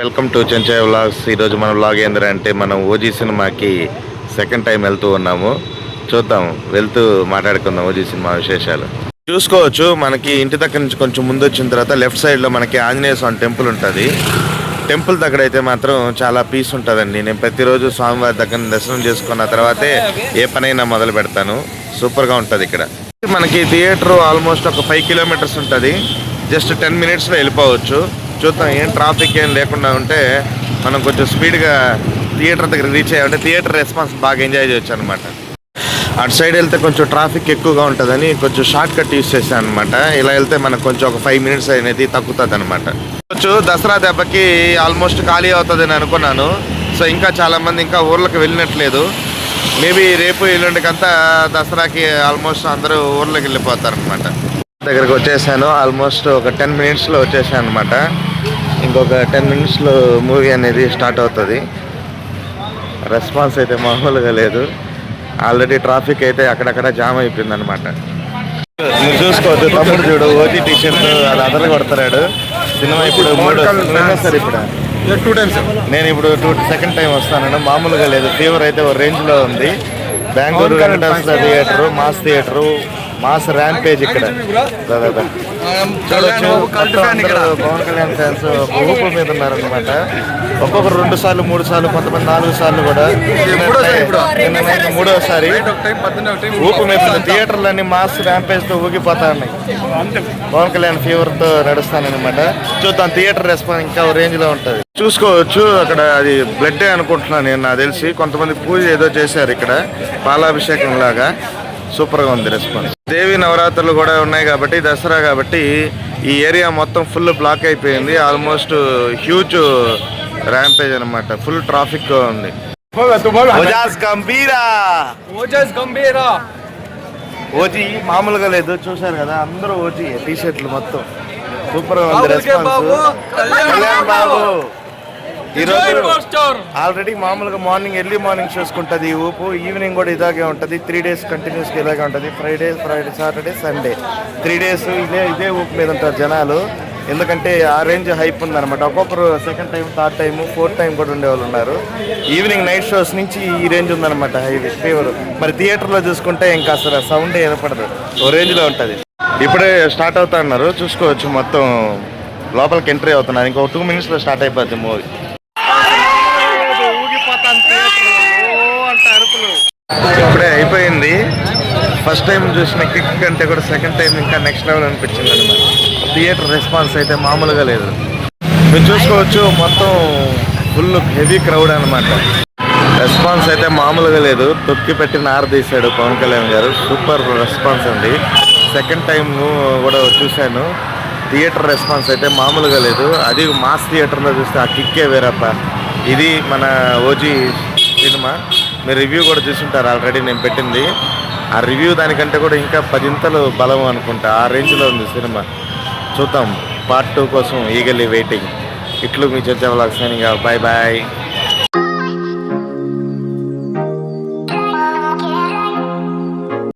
Welcome to చెంచాయ్ vlogs. ఈరోజు మన vlog ఏంటంటే మనం ఓజీ సినిమాకి సెకండ్ టైం వెళ్తూ ఉన్నాము. చూద్దాం వెళ్తూ మాట్లాడుకుందాం ఓజీ సినిమా విశేషాలు. చూసుకోవచ్చు మనకి ఇంటి దగ్గర నుంచి కొంచెం ముందు వచ్చిన తర్వాత లెఫ్ట్ సైడ్లో మనకి ఆంజనేయ స్వామి టెంపుల్ ఉంటుంది. టెంపుల్ దగ్గర అయితే మాత్రం చాలా పీస్ ఉంటుందండి. నేను ప్రతిరోజు స్వామివారి దగ్గర దర్శనం చేసుకున్న తర్వాతే ఏ పనైనా మొదలు పెడతాను. సూపర్గా ఉంటుంది ఇక్కడ. మనకి థియేటర్ ఆల్మోస్ట్ ఒక ఫైవ్ కిలోమీటర్స్ ఉంటుంది. జస్ట్ టెన్ మినిట్స్లో వెళ్ళిపోవచ్చు. చూద్దాం ఏం ట్రాఫిక్ ఏం లేకుండా ఉంటే మనం కొంచెం స్పీడ్గా థియేటర్ దగ్గర రీచ్ అయ్యామంటే థియేటర్ రెస్పాన్స్ బాగా ఎంజాయ్ చేయొచ్చు అనమాట అటు సైడ్ వెళ్తే కొంచెం ట్రాఫిక్ ఎక్కువగా ఉంటుందని కొంచెం షార్ట్ కట్ యూస్ చేశాను అనమాట ఇలా వెళ్తే మనకు కొంచెం ఒక ఫైవ్ మినిట్స్ అనేది తగ్గుతుంది అనమాట కొంచెం దసరా దెబ్బకి ఆల్మోస్ట్ ఖాళీ అవుతుందని అనుకున్నాను. సో ఇంకా చాలామంది ఇంకా ఊర్లకు వెళ్ళినట్లేదు. మేబీ రేపు ఎల్లుండికంతా దసరాకి ఆల్మోస్ట్ అందరూ ఊర్లోకి వెళ్ళిపోతారు అనమాట దగ్గరకు వచ్చేసాను. ఆల్మోస్ట్ ఒక టెన్ మినిట్స్లో వచ్చేసాను అనమాట ఇంకొక టెన్ మినిట్స్లో మూవీ అనేది స్టార్ట్ అవుతుంది. రెస్పాన్స్ అయితే మామూలుగా లేదు. ఆల్రెడీ ట్రాఫిక్ అయితే అక్కడక్కడ జామ్ అయిపోయింది అనమాట నువ్వు చూసుకోవద్దు తమ్ముడు చూడు ఓటీ టీషర్ట్ అది అదలు కొడతాడు సినిమా ఇప్పుడు మూడు సార్ ఇప్పుడు? టూ టైమ్స్ నేను ఇప్పుడు టూ సెకండ్ టైం వస్తాను మామూలుగా లేదు. ఫీవర్ అయితే ఒక రేంజ్లో ఉంది. Bengaluru Venkateswara theatre mass theatre mass rampage ఇక్కడ. చూడొచ్చు పవన్ కళ్యాణ్ ఫ్యాన్స్ ఊపు మీద ఉన్నారనమాట ఒక్కొక్కరు రెండు సార్లు మూడు సార్లు కొంతమంది నాలుగు సార్లు కూడా మూడోసారి. నిన్న ఊపు మీద థియేటర్లన్నీ మాస్ ర్యాంపేజ్తో ఊగిపోతా ఉన్నాయి పవన్ కళ్యాణ్ ఫీవర్తో నడుస్తానన్నమాట. చూద్దాం థియేటర్ రెస్పాన్స్ ఇంకా రేంజ్లో ఉంటది. చూసుకోవచ్చు అక్కడ అది బ్లడ్ అనుకుంటున్నాను నేను నాకు తెలిసి. కొంతమంది పూజ ఏదో చేశారు ఇక్కడ పాలాభిషేకం లాగా సూపర్గా ఉంది రెస్పాన్స్. దేవి నవరాత్రులు కూడా ఉన్నాయి కాబట్టి దసరా కాబట్టి ఈ ఏరియా మొత్తం ఫుల్ బ్లాక్ అయిపోయింది. ఆల్మోస్ట్ హ్యూజ్ ర్యాంపేజ్ అన్నమాట. ఫుల్ ట్రాఫిక్ ఉంది. ఓజీ మామూలుగా లేదు చూశారు కదా అందరూ ఓజీ టీ షర్ట్లు మొత్తం. సూపర్గా ఉంది రెస్పాన్స్. కళ్యాణ్ బాబు. ఈరోజు ఆల్రెడీ మామూలుగా మార్నింగ్ ఎర్లీ మార్నింగ్ చూసుకుంటుంది ఈ ఊపు. ఈవినింగ్ కూడా ఇలాగే ఉంటుంది. త్రీ డేస్ కంటిన్యూస్గా ఇలాగే ఉంటుంది. Friday Friday Saturday Sunday three days ఇదే ఇదే ఊపు మీద ఉంటారు జనాలు. ఎందుకంటే ఆ రేంజ్ హైప్ ఉందన్నమాట. ఒక్కొక్కరు second time third time fourth time కూడా ఉండేవాళ్ళు ఉన్నారు. ఈవినింగ్ నైట్ షోస్ నుంచి ఈ రేంజ్ ఉందన్నమాట. హై ఫీవర్ మరి థియేటర్లో చూసుకుంటే ఇంకా అసలు సౌండ్ వినపడదు. ఓ రేంజ్లో ఉంటుంది. ఇప్పుడే స్టార్ట్ అవుతా అన్నారు. చూసుకోవచ్చు మొత్తం. లోపలికి ఎంట్రీ అవుతున్నారు. ఇంకో టూ మినిట్స్లో స్టార్ట్ అయిపోద్ది మూవీ ఇప్పుడే అయిపోయింది. ఫస్ట్ టైం చూసిన కిక్ కంటే కూడా సెకండ్ టైం ఇంకా నెక్స్ట్ లెవెల్ అనిపించింది అనమాట థియేటర్ రెస్పాన్స్ అయితే మామూలుగా లేదు. మీరు చూసుకోవచ్చు మొత్తం ఫుల్ హెవీ క్రౌడ్ అనమాట రెస్పాన్స్ అయితే మామూలుగా లేదు. తొక్కి పెట్టి నార తీశాడు పవన్ కళ్యాణ్ గారు. సూపర్ రెస్పాన్స్ అండి. సెకండ్ టైం కూడా చూశాను. థియేటర్ రెస్పాన్స్ అయితే మామూలుగా లేదు. అది మాస్ థియేటర్లో చూస్తే ఆ కిక్కే వేరప్ప. ఇది మన ఓజీ సినిమా. మీరు రివ్యూ కూడా చూసుంటారు ఆల్రెడీ నేను పెట్టింది. ఆ రివ్యూ దానికంటే కూడా ఇంకా పదింతలు బలం అనుకుంటా. ఆ రేంజ్లో ఉంది సినిమా. చూద్దాం. పార్ట్ టూ కోసం ఈగలీ వెయిటింగ్ ఇట్లు మీ చర్చ వ్లాగ్స్ బాయ్ బాయ్